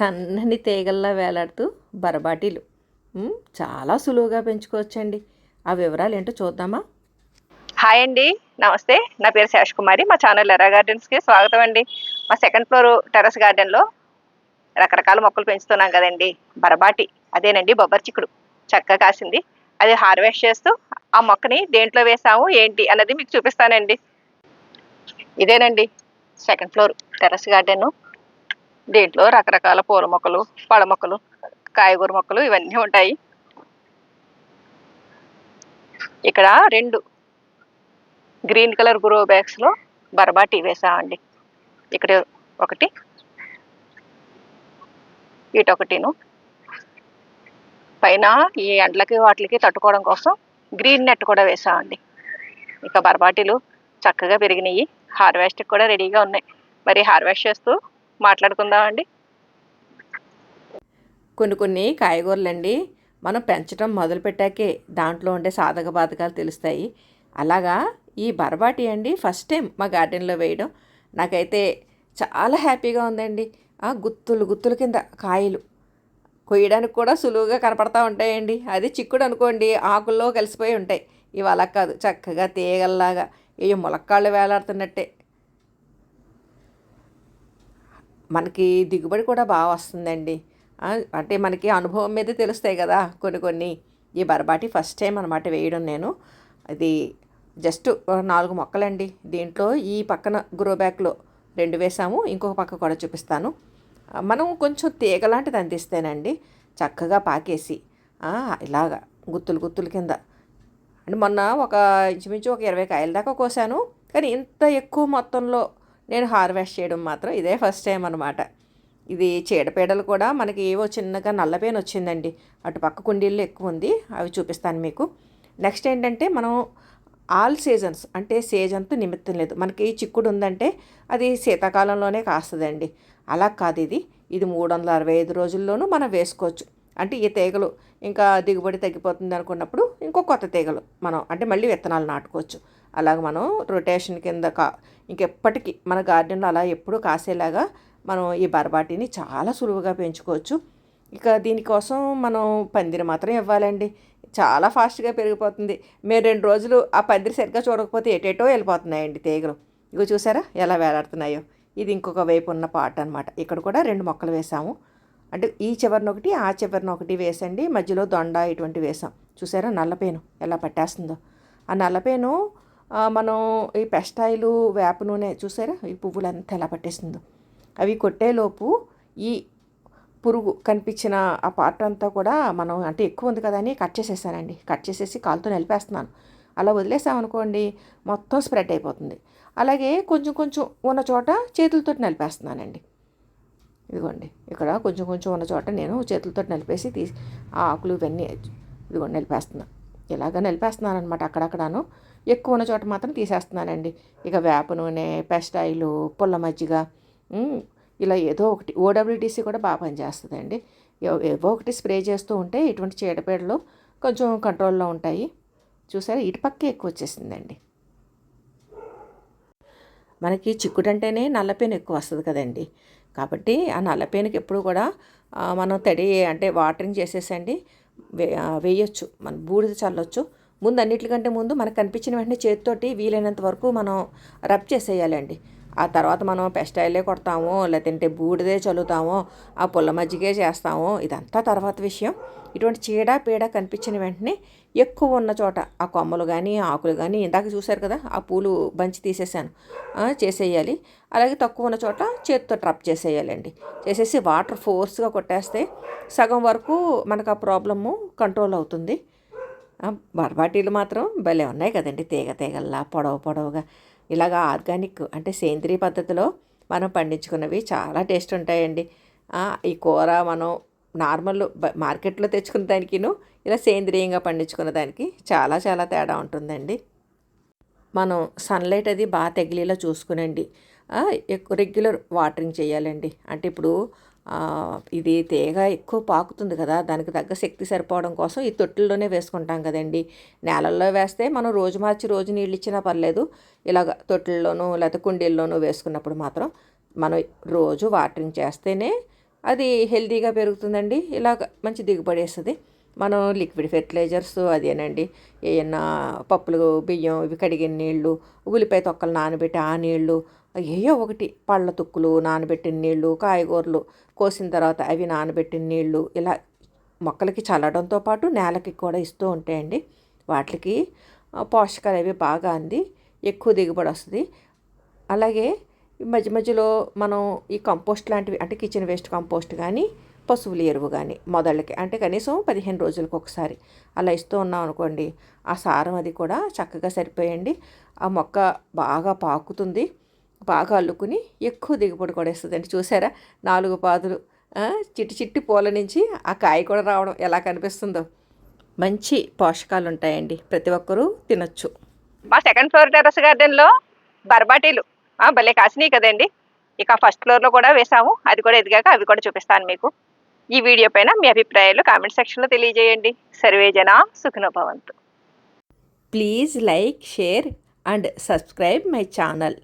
సన్నని తీగల్లా వేలాడుతూ బరబాటీలు. చాలా సులువుగా పెంచుకోవచ్చండి. ఆ వివరాలు ఏంటో చూద్దామా? హాయ్ అండి. నమస్తే. నా పేరు శేష్ కుమారి. మా ఛానల్ ఎరా గార్డెన్స్కి స్వాగతం అండి మా సెకండ్ ఫ్లోర్ టెర్రస్ గార్డెన్లో రకరకాల మొక్కలు పెంచుతున్నాం కదండి. బరబాటి అదేనండి బొబ్బర్ చిక్కుడు. చక్కగా కాసింది. అది హార్వెస్ట్ చేస్తూ ఆ మొక్కని దేంట్లో వేసాము ఏంటి అన్నది మీకు చూపిస్తానండి. ఇదేనండి సెకండ్ ఫ్లోర్ టెర్రస్ గార్డెను. దీంట్లో రకరకాల పూల మొక్కలు పడ మొక్కలు కాయగూర మొక్కలు ఇవన్నీ ఉంటాయి. ఇక్కడ రెండు గ్రీన్ కలర్ గ్రో బ్యాగ్స్లో బర్బాటి వేసామండి ఇక్కడ ఒకటి ఇటొకటిను పైన ఈ ఎండలకి వాటికి తట్టుకోవడం కోసం గ్రీన్ నెట్ కూడా వేసామండి ఇక బర్బాటీలు చక్కగా పెరిగినాయి. హార్వెస్ట్ కూడా రెడీగా ఉన్నాయి. మరి హార్వెస్ట్ చేస్తూ మాట్లాడుకుందామండి. కొన్ని కొన్ని కాయగూరలండి మనం పెంచడం మొదలుపెట్టాకే దాంట్లో ఉండే సాధక బాధకాలు తెలుస్తాయి. అలాగా ఈ బరబాటి అండి ఫస్ట్ టైం మా గార్డెన్లో వేయడం. నాకైతే చాలా హ్యాపీగా ఉందండి. ఆ గుత్తులు గుత్తుల కింద కాయలు కొయ్యడానికి కూడా సులువుగా కనపడతా ఉంటాయండి. అది చిక్కుడు అనుకోండి ఆకుల్లో కలిసిపోయి ఉంటాయి. ఇవి అలా కాదు చక్కగా తీగల్లాగా ఏ ములక్కాళ్ళు వేలాడుతున్నట్టే. మనకి దిగుబడి కూడా బాగా వస్తుందండి. అంటే మనకి అనుభవం మీద తెలుస్తాయి కదా కొన్ని కొన్ని. ఈ బరబాటి ఫస్ట్ టైం అనమాట వేయడం నేను. అది జస్ట్ నాలుగు మొక్కలండి. దీంట్లో ఈ పక్కన గ్రో బ్యాగ్లో రెండు వేసాము. ఇంకొక పక్క కూడా చూపిస్తాను. మనం కొంచెం తీగ లాంటిది అందిస్తేనండి చక్కగా పాకేసి ఇలాగా గుత్తులు గుత్తుల కింద. అండ్ మొన్న ఒక ఇంచుమించు ఒక ఇరవై కాయల దాకా కోసాను. కానీ ఇంత ఎక్కువ మొత్తంలో నేను హార్వెస్ట్ చేయడం మాత్రం ఇదే ఫస్ట్ టైం అనమాట ఇది చీడపీడలు కూడా మనకి ఏవో చిన్నగా నల్లపేన వచ్చిందండి. అటు పక్క కుండీల్లో ఎక్కువ ఉంది. అవి చూపిస్తాను మీకు. నెక్స్ట్ ఏంటంటే మనం ఆల్ సీజన్స్ అంటే సీజన్తో నిమిత్తం లేదు. మనకి చిక్కుడు ఉందంటే అది శీతాకాలంలోనే కాస్తుందండి. అలా కాదు ఇది. ఇది మూడు వందల అరవై ఐదు రోజుల్లోనూ మనం వేసుకోవచ్చు. అంటే ఈ తీగలు ఇంకా దిగుబడి తగ్గిపోతుంది అనుకున్నప్పుడు ఇంకో కొత్త తీగలు మనం అంటే మళ్ళీ విత్తనాలు నాటుకోవచ్చు. అలాగ మనం రొటేషన్ కింద కా ఇంకెప్పటికీ మన గార్డెన్లో అలా ఎప్పుడూ కాసేలాగా మనం ఈ బరబాటిని చాలా సులువుగా పెంచుకోవచ్చు. ఇక దీనికోసం మనం పందిరి మాత్రం ఇవ్వాలండి. చాలా ఫాస్ట్గా పెరిగిపోతుంది. మేము రెండు రోజులు ఆ పందిరి సరిగ్గా చూడకపోతే ఎటేటో వెళ్ళిపోతున్నాయండి తీగలు. ఇగో చూసారా ఎలా వేలాడుతున్నాయో. ఇది ఇంకొక వైపు ఉన్న పాట అనమాట ఇక్కడ కూడా రెండు మొక్కలు వేసాము. అంటే ఈ చివరిన ఒకటి ఆ చివరిన ఒకటి వేసండి. మధ్యలో దొండ ఇటువంటి వేసాం. చూసారా? నల్లపేను ఎలా పట్టేస్తుందో. ఆ నల్లపేను మనం ఈ పెస్టాయిలు వేప నూనె చూసారా? ఈ పువ్వులంతా ఎలా పట్టేస్తుందో. అవి కొట్టేలోపు ఈ పురుగు కనిపించిన ఆ పార్ట్ అంతా కూడా మనం అంటే ఎక్కువ ఉంది కదా అని కట్ చేసేసానండి. కట్ చేసేసి కాలుతో నిలిపేస్తున్నాను. అలా వదిలేసామనుకోండి మొత్తం స్ప్రెడ్ అయిపోతుంది. అలాగే కొంచెం కొంచెం ఉన్న చోట చేతులతో నలిపేస్తున్నానండి. ఇదిగోండి ఇక్కడ కొంచెం కొంచెం ఉన్న చోట నేను చేతులతో నలిపేసి తీసి ఆ ఆకులు ఇవన్నీ ఇదిగోండి నలిపేస్తున్నాను ఇలాగ నలిపేస్తున్నాను అనమాట అక్కడక్కడను. ఎక్కువ ఉన్న చోట మాత్రం తీసేస్తున్నానండి. ఇక వేప నూనె పెస్ట్ ఆయిల్ పుల్ల మజ్జిగ ఇలా ఏదో ఒకటి ఓడబ్ల్యూటీసీ కూడా బాగా పనిచేస్తుందండి. ఏవో- ఏవో ఒకటి స్ప్రే చేస్తూ ఉంటే ఇటువంటి చీడపీడలు కొంచెం కంట్రోల్లో ఉంటాయి. చూసారా ఇటు పక్కే ఎక్కువ వచ్చేసిందండి. మనకి చిక్కుడు అంటేనే నల్లపేను ఎక్కువ వస్తుంది కదండి. కాబట్టి ఆ నల్లపేనుకి ఎప్పుడు కూడా మనం తడి అంటే వాటరింగ్ చేసేసండి. వే వేయొచ్చు. మన బూడిద చల్లొచ్చు. ముందు అన్నిటికంటే ముందు మనకు కనిపించిన వెంటనే చేతితోటి వీలైనంత వరకు మనం రబ్ చేసేయాలండి. ఆ తర్వాత మనం పెస్టాయిలే కొడతాము లేదంటే బూడిదే చల్లుతాము ఆ పుల్ల మజ్జిగే చేస్తాము ఇదంతా తర్వాత విషయం. ఇటువంటి చీడ పీడ కనిపించిన వెంటనే ఎక్కువ ఉన్న చోట ఆ కొమ్మలు కానీ ఆకులు కానీ ఇందాక చూశారు కదా ఆ పూలు బంచి తీసేసాను. చేసేయాలి. అలాగే తక్కువ ఉన్న చోట చేతితో ట్రప్ చేసేయాలండి. చేసేసి వాటర్ ఫోర్స్గా కొట్టేస్తే సగం వరకు మనకు ఆ ప్రాబ్లము కంట్రోల్ అవుతుంది. బర్బాటీలు మాత్రం భలే ఉన్నాయి కదండి తీగ తీగల్లా పొడవు పొడవుగా. ఇలాగా ఆర్గానిక్ అంటే సేంద్రియ పద్ధతిలో మనం పండించుకున్నవి చాలా టేస్ట్ ఉంటాయండి. ఈ కూర మనం నార్మల్ బ- మార్కెట్లో తెచ్చుకున్న దానికిను ఇలా సేంద్రియంగా పండించుకున్న దానికి చాలా చాలా తేడా ఉంటుందండి. మనం సన్లైట్ అది బాగా తగిలేలా చూసుకునండి. ఎక్కువ రెగ్యులర్ వాటరింగ్ చేయాలండి. అంటే ఇప్పుడు ఇది తీగ ఎక్కువ పాకుతుంది కదా దానికి తగ్గ శక్తి సరిపోవడం కోసం ఈ తొట్టుల్లోనే వేసుకుంటాం కదండి. నేలల్లో వేస్తే మనం రోజు మార్చి రోజు నీళ్ళు ఇచ్చినా పర్లేదు ఇలాగ తొట్టుల్లోనూ లేకపోతే కుండీల్లోనూ వేసుకున్నప్పుడు మాత్రం మనం రోజు వాటరింగ్ చేస్తేనే అది హెల్తీగా పెరుగుతుందండి ఇలాగ మంచి దిగుబడి వేస్తుంది. మనం లిక్విడ్ ఫెర్టిలైజర్స్ అదేనండి ఏమన్నా పప్పులు బియ్యం ఇవి కడిగిన నీళ్ళు ఉల్లిపాయ తొక్కలు నానబెట్టి ఆ నీళ్ళు ఏయో ఒకటి. పళ్ళ తుక్కులు నానబెట్టిన నీళ్ళు కాయగూరలు కోసిన తర్వాత అవి నానబెట్టిన నీళ్ళు ఇలా మొక్కలకి చల్లడంతో పాటు నేలకి కూడా ఇస్తూ ఉంటాయండి. వాటికి పోషకాలు అవి బాగా అంది ఎక్కువ దిగుబడి వస్తుంది. అలాగే మధ్య మధ్యలో మనం ఈ కంపోస్ట్ లాంటివి అంటే కిచెన్ వేస్ట్ కంపోస్ట్ కానీ పశువుల ఎరువు కానీ మొదళ్ళకి అంటే కనీసం పదిహేను రోజులకు ఒకసారి అలా ఇస్తూ ఉన్నాం అనుకోండి ఆ సారం అది కూడా చక్కగా సరిపోయండి. ఆ మొక్క బాగా పాకుతుంది. బాగా అల్లుకుని ఎక్కువ దిగుబడి కూడా ఇస్తుందండి. చూసారా? నాలుగు పాదులు చిట్టి చిట్టి పూల నుంచి ఆ కాయ కూడా రావడం ఎలా కనిపిస్తుందో. మంచి పోషకాలు ఉంటాయండి. ప్రతి ఒక్కరూ తినొచ్చు. మా సెకండ్ ఫ్లోర్ టెర్రస్ గార్డెన్లో బర్బాటీలు భలే కాసినాయి కదండి. ఇక ఫస్ట్ ఫ్లోర్లో కూడా వేసాము అది కూడా ఎదిగాక అవి కూడా చూపిస్తాను మీకు. ఈ వీడియో పైన మీ అభిప్రాయాలు కామెంట్ సెక్షన్లో తెలియజేయండి సర్వేజన Sukhinobhavantu. Please like share and subscribe my channel.